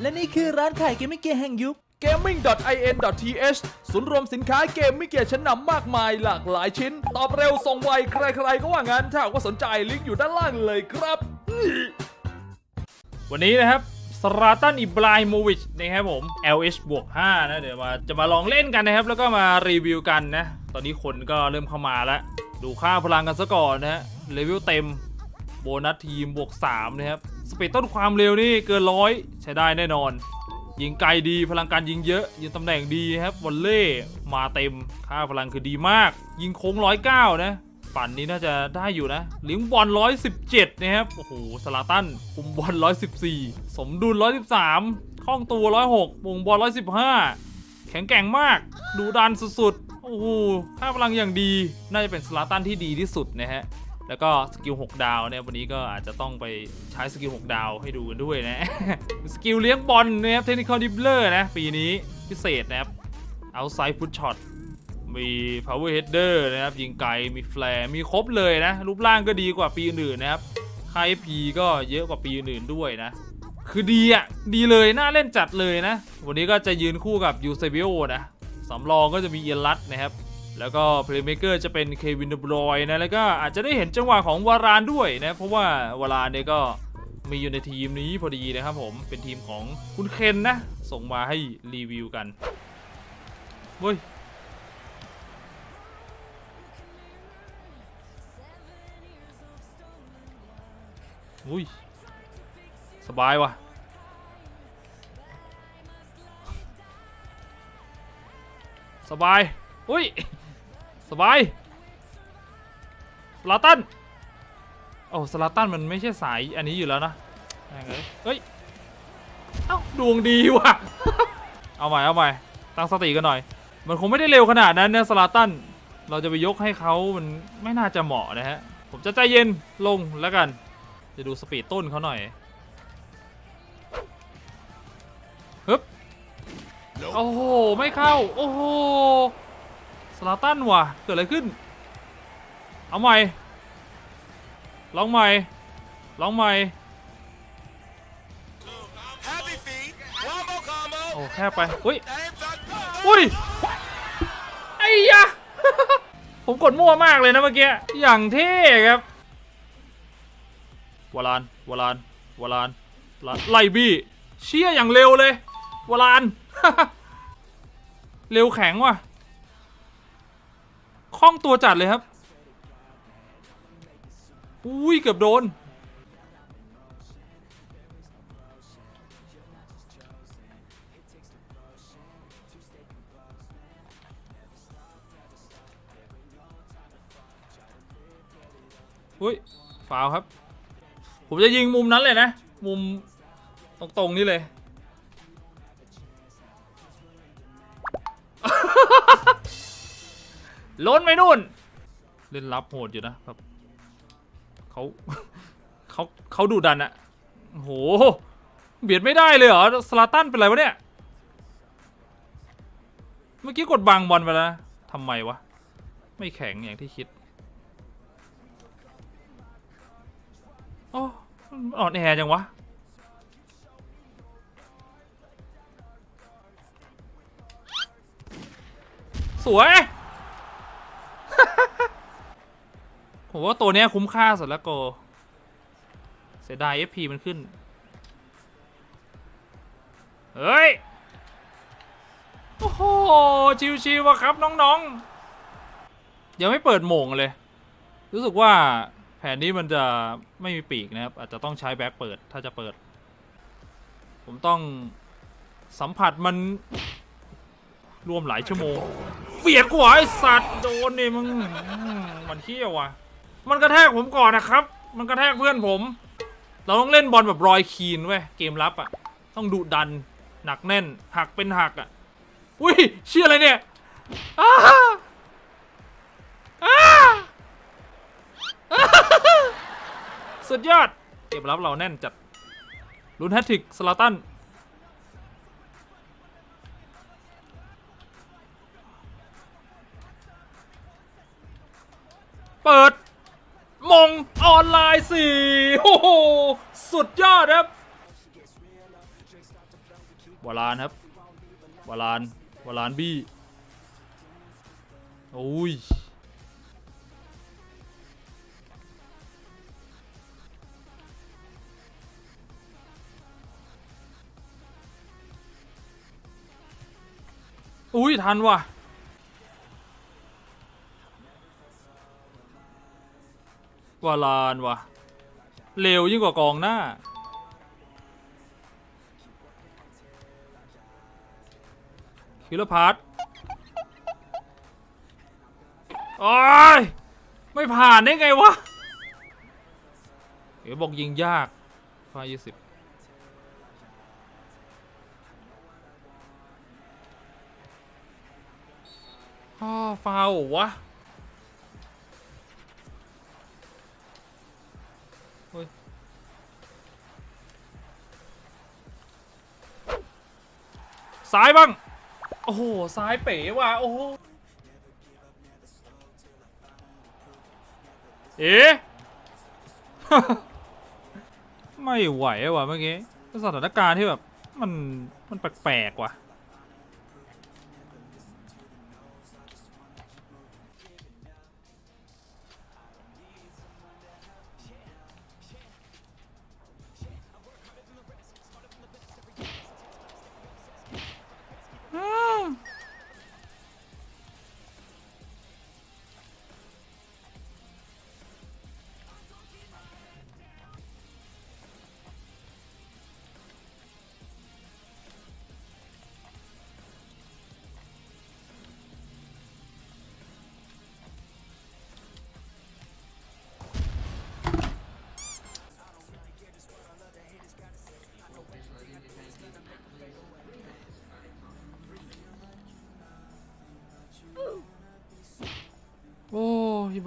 และนี่คือร้านขายเกมมิ่งเกียร์แห่งยุค gaming.in.th ศูนย์รวมสินค้าเกมม่เกียร์ชั้นนำมากมายหลากหลายชิ้น ตอบเร็วส่งไวใครๆก็ว่างั้นถ้าหากว่าสนใจลิงก์อยู่ด้านล่างเลยครับ วันนี้นะครับสราตันอิบราฮิโมวิชนะครับผม LH บวก5นะเดี๋ยวมาจะมาลองเล่นกันนะครับ แล้วก็มารีวิวกันนะ ตอนนี้คนก็เริ่มเข้ามาแล้ว ดูค่าพลังกันซะก่อนนะฮะเลเวลเต็ม โบนัสทีมบวก3นะครับสเปดต้นความเร็วนี่เกินร้อยใช้ได้แน่นอน ยิงไกลดีพลังการยิงเยอะยิงตำแหน่งดีครับวอลเล่มาเต็มค่าพลังคือดีมาก ยิงโค้ง109นะปั่นนี้น่าจะได้อยู่นะเลี้ยงบอล117 นะครับ โอ้โห สลาตันคุมบอล114 สมดุล 113คล่องตัว 106มงบอล 115 แข็งแกร่งมาก ดูดันสุดๆ โอ้โห ค่าพลังอย่างดี น่าจะเป็นสลาตันที่ดีที่สุดนะฮะ แล้วก็สกิล6ดาวเนี่ยวันนี้ก็อาจจะต้องไปใช้สกิล6ดาวให้ดูกันด้วยนะ สกิลเลี้ยงบอลนะครับเทคนิคอลดิบเลอร์นะ ปีนี้พิเศษนะครับเอาไซด์ฟุตช็อตมี power header นะครับ ยิงไกล มีแฟร์มีครบเลยนะ รูปร่างก็ดีกว่าปีอื่นนะครับค่า FP ก็เยอะกว่าปีอื่นด้วยนะ คือดีอะ ดีเลยน่าเล่นจัดเลยนะ วันนี้ก็จะยืนคู่กับยูเซบิโอนะสำรองก็จะมีเอียนรัตนะครับ แล้วก็เพลย์เมเกอร์จะเป็นเควินดบรอยนะแล้วก็อาจจะได้เห็นจังหวะของวารานด้วยนะเพราะว่าวารานเนี่ยก็มีอยู่ในทีมนี้พอดีนะครับผมเป็นทีมของคุณเคนนะ ส่งมาให้รีวิวกันเฮ้ยอุ้ยสบายว่ะสบาย อุ้ย สบายสลาตันโอ้สลาตันมันไม่ใช่สายอันนี้อยู่แล้วนะเอ้ยเฮ้ย เอ้าดวงดีว่ะ เอาใหม่เอาใหม่ตั้งสติกันหน่อย มันคงไม่ได้เร็วขนาดนั้นนะสลาตัน เราจะไปยกให้เขามันไม่น่าจะเหมาะนะฮะ ผมจะใจเย็นลงแล้วกัน จะดูสปีดต้นเขาหน่อยฮึบโอ้โห ไม่เข้า โอ้โห ลาตันว่ะ เกิดอะไรขึ้น เอาใหม่ ลองใหม่ ลองใหม่ Happy feet, wombo combo, โอ้แค่ไป อุ้ย and touch. อุ้ย ไอ้ยะ ผมกดมั่วมากเลยนะเมื่อกี้ อย่างเท่ครับ วลาน วลาน วลานลานไล่บี้ เชี่ยอย่างเร็วเลย วลาน เร็วแข็งว่ะค ล่องตัวจัดเลยครับ อุ้ย เกือบโดน อุ้ยฟาวครับ ผมจะยิงมุมนั้นเลยนะ มุมตรงๆนี่เลย ล้นไปนู่น เล่นรับโหดอยู่นะครับเขาเขาเขาดูดันอะโอ้โห เบียดไม่ได้เลยเหรอ สลาตันเป็นไรวะเนี่ย เมื่อกี้กดบังบอลไปแล้วนะทำไมวะ ไม่แข็งอย่างที่คิดโอ้อ่อนแอจังวะสวย ผมว่าตัวเนี้ยคุ้มค่าสุดล้วโก เสียดาย FP มันขึ้น เฮ้ย โอ้โห ชิวๆวะครับน้องๆ ยังไม่เปิดโหม่งเลย รู้สึกว่าแผนนี้มันจะไม่มีปีกนะครับ อาจจะต้องใช้แบ็คเปิดถ้าจะเปิด ผมต้องสัมผัสมันรวมหลายชั่วโมงเบียดกว่าไอสัตว์โดนนี่มึง มันเที่ยวว่ะ มันกระแทกผมก่อนนะครับ มันกระแทกเพื่อนผม เราต้องเล่นบอลแบบรอยคีนเว้ย เกมรับอะ่ะ ต้องดุดัน หนักแน่น หักเป็นหักอะ่ะ อุ้ยเชี่ยอะไรเนี่ยอ้าอ้าสุดยอด เกมรับเราแน่นจัด ลุ้นแฮตทริกสลาตันเปิด สี่โอ้โห สุดยอดครับวาลานครับวาลานวาลานบี้โอ้ยอุ้ยทันว่ะวาลานว่ะ เร็วยิ่งกว่ากองหน้า คิลเลอร์พาร์ทโอ้ย ไม่ผ่านได้ไงวะ เดี๋ยวบอกยิงยากฟายี่สิบอ้าวฟาววะ ซ้ายบ้าง โอ้โห ซ้ายเป๋ว่ะ โอ้โห เอ๊ะ ไม่ไหวว่ะเมื่อกี้สถานการณ์ที่แบบ มัน มันแปลกๆว่ะ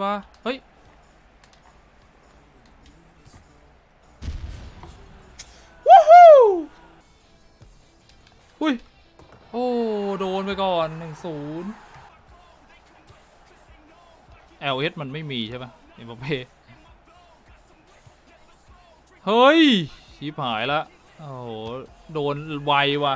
อ้ฮิบาเฮ้ย วู้ฮู้อุ้ย โอ้ โดนไปก่อนหนึ่งศูนย์ LS มันไม่มีใช่ปะเอ็มบัปเป้เฮ้ยชิบหายละ โอ้โห โดนไวว่ะ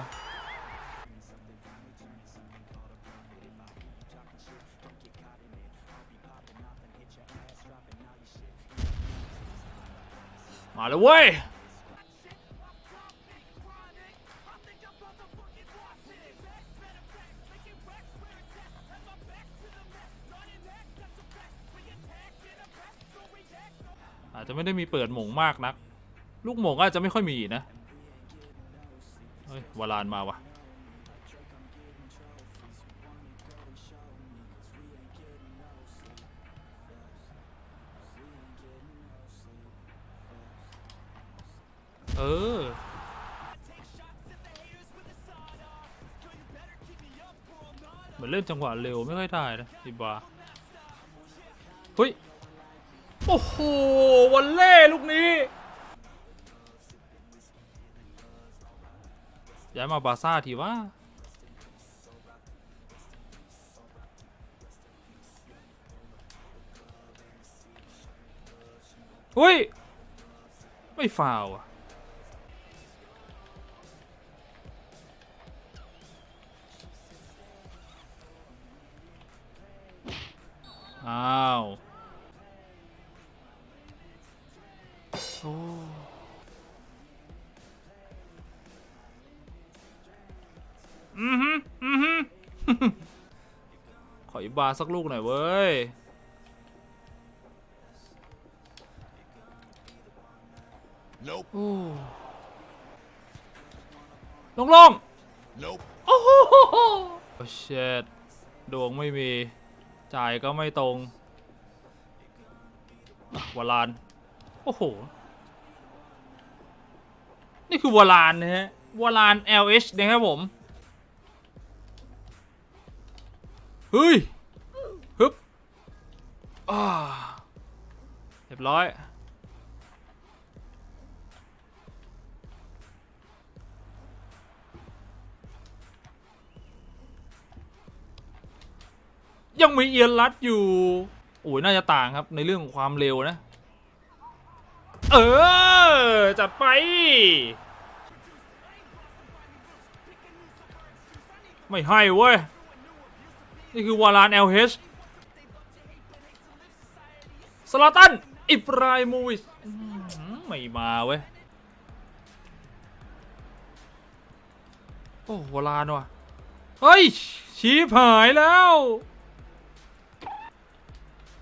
เลยเว้ยอาจจะไม่ได้มีเปิดหมงมากนัก ลูกหมงอาจจะไม่ค่อยมีนะ เฮ้ยวารานมาวะเมือนเล่นจังหวะเร็วไม่ค่อยได้นะดิบาเฮ้ย โอ้โหวันเล่ลูกนี้ย้ายมาบาซ่าทีว่าอุ้ย ไม่ฟาวอะ บาร์สักลูกหน่อยเว้ย Nope. โอ้ลงลง Nope. โอ้โหโอ้เชดดวงไม่มี จ่ายก็ไม่ตรงอะวาลาน โอ้โห นี่คือวาลานนะฮะวาลาน LH นะครับผม เฮ้ยฮึบ อ่าเรียบร้อย ยังมีเอียนรัดอยู่โอ้ยน่าจะต่างครับในเรื่องของความเร็วนะ เออ จัดไป ไม่ให้เว้ย นี่คือวาลาน LH สลาตัน อิบราฮิโมวิชอื้อหือไม่มาเว้ย โอ้วาลานว่ะ เฮ้ย ชีพหายแล้ว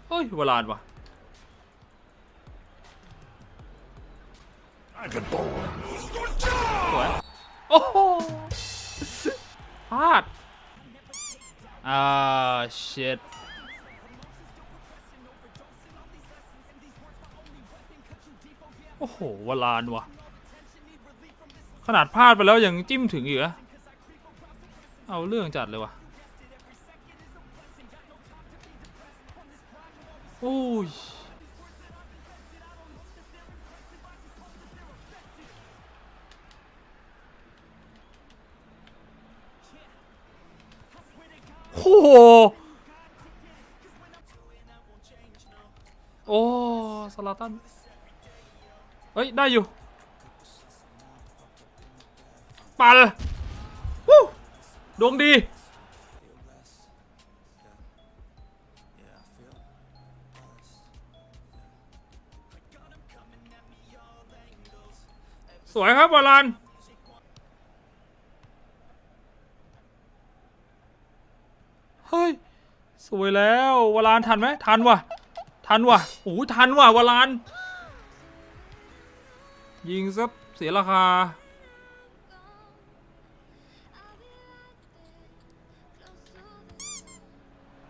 เฮ้ย วลานว่ะ สวย โอ้โหพลาด อ่า shit โอ้โหวลานว่ะขนาดพลาดไปแล้วยังจิ้มถึงอีกเหรอเอาเรื่องจัดเลยว่ะโอ้ยโอ้โหโอ้สลาตัน เฮ้ย ได้อยู่ ปัลวู้ดวงดี สวยครับบอลลันเฮ้ย สวยแล้ววาลานทันไหมทันว่ะ ทันว่ะโอ้ยทันว่ะวาลาน ยิงซับเสียราคา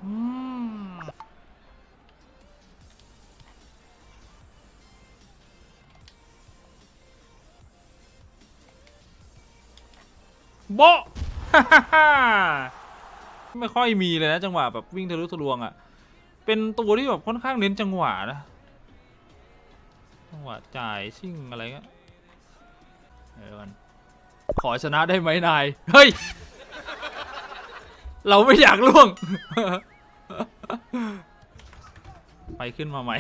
อืม โบะ ไม่ค่อยมีเลยนะจังหวะแบบวิ่งทะลุทะลวงอะ่ะ เป็นตัวที่แบบค่อนข้างเน้นจังหวะนะ วะจ่ายชิ่งอะไรเงี้ยเดี๋ยวก่อนขอชนะได้ไหมนาย เฮ้ย เราไม่อยากล่วง ไปขึ้นมาใหม่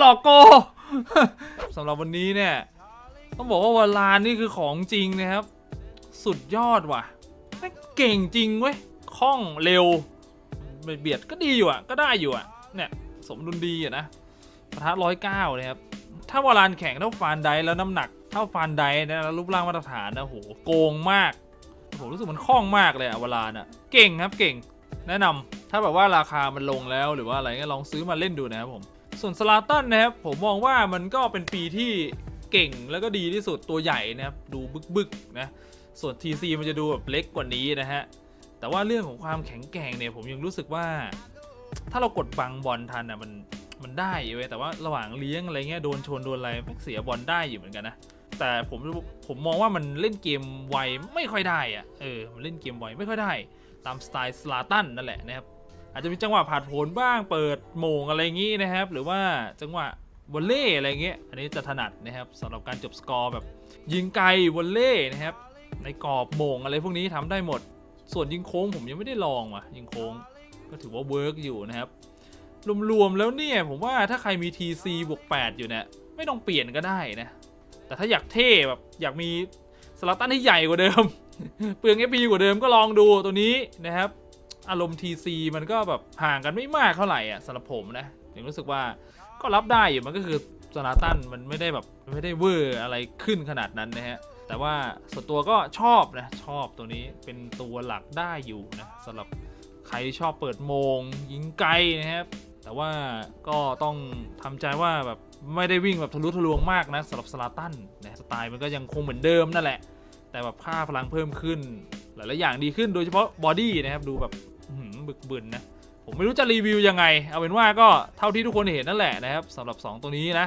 หลอกโกสำหรับวันนี้เนี่ย ต้องบอกว่าวาลานนี่คือของจริงนะครับ สุดยอดว่ะเก่งจริงเว้ยคล่องเร็วเบียดก็ดีอยู่อะ ก็ได้อยู่อะ เนี่ยสมดุลดีอะนะประทัดร้อยเก้านะครับ ถ้าวาลานแข่งเท่าฟานไดแล้วน้ำหนักเท่าฟานไดนะแล้วรูปร่างมาตรฐานนะโหโกงมากผมรู้สึกมันคล่องมากเลยอะวาลานอะเก่งครับเก่ง แนะนำถ้าแบบว่าราคามันลงแล้วหรือว่าอะไรเงี้ยลองซื้อมาเล่นดูนะครับผม ส่วนสลาตันนะครับผมมองว่ามันก็เป็นปีที่เก่งแล้วก็ดีที่สุดตัวใหญ่นะครับดูบึกๆนะส่วน TC มันจะดูแบบเล็กกว่านี้นะฮะแต่ว่าเรื่องของความแข็งแกร่งเนี่ยผมยังรู้สึกว่า ถ้าเรากดบังบอลทันอะมันมันได้อยู่เว้ยแต่ว่าระหว่างเลี้ยงอะไรเงี้ยโดนชนโดนอะไรม่งเสียบอลได้อยู่เหมือนกันนะแต่ผมผมมองว่ามันเล่นเกมไวไม่ค่อยได้อะเออมันเล่นเกมไวไม่ค่อยได้ ตามสไตล์สลาตันนั่นแหละนะครับ อาจจะมีจังหวะผ่านผลบ้างเปิดโมงอะไรอย่างงี้นะครับ หรือว่าจังหวะวอลเล่อะไรเงี้ยอันนี้จะถนัดนะครับสำหรับการจบสกอร์แบบ ยิงไกลวอลเล่นะครับ ในกรอบโมงอะไรพวกนี้ทำได้หมด ส่วนยิงโค้งผมยังไม่ได้ลองว่ะยิงโค้งก็ถือว่าเวิร์กอยู่นะครับรวมๆแล้วเนี่ยผมว่าถ้าใครมี TC บวก8อยู่เนี่ยไม่ต้องเปลี่ยนก็ได้นะ แต่ถ้าอยากเท่แบบอยากมีสลัตตันที่ใหญ่กว่าเดิม เปลือง FP กว่าเดิมก็ลองดูตัวนี้นะครับ อารมณ์ TC มันก็แบบห่างกันไม่มากเท่าไหร่อะสำหรับผมนะยังรู้สึกว่าก็รับได้อยู่มันก็คือสลาตันมันไม่ได้แบบไม่ได้เวอร์อะไรขึ้นขนาดนั้นนะฮะแต่ว่าส่วนตัวก็ชอบนะชอบตัวนี้เป็นตัวหลักได้อยู่นะสำหรับใครที่ชอบเปิดโมง ยิงไกลนะครับแต่ว่าก็ต้องทำใจว่าแบบไม่ได้วิ่งแบบทะลุทะลวงมากนะสำหรับสลาตันนะสไตล์มันก็ยังคงเหมือนเดิมนั่นแหละ แต่แบบค่าพลังเพิ่มขึ้น ลายๆอย่างดีขึ้นโดยเฉพาะบอดี้นะครับดูแบบหือบึกบึนนะ ผมไม่รู้จะรีวิวยังไง เอาเป็นว่าก็เท่าที่ทุกคนเห็นนั่นแหละนะครับสำหรับ 2 ตัวนี้นะ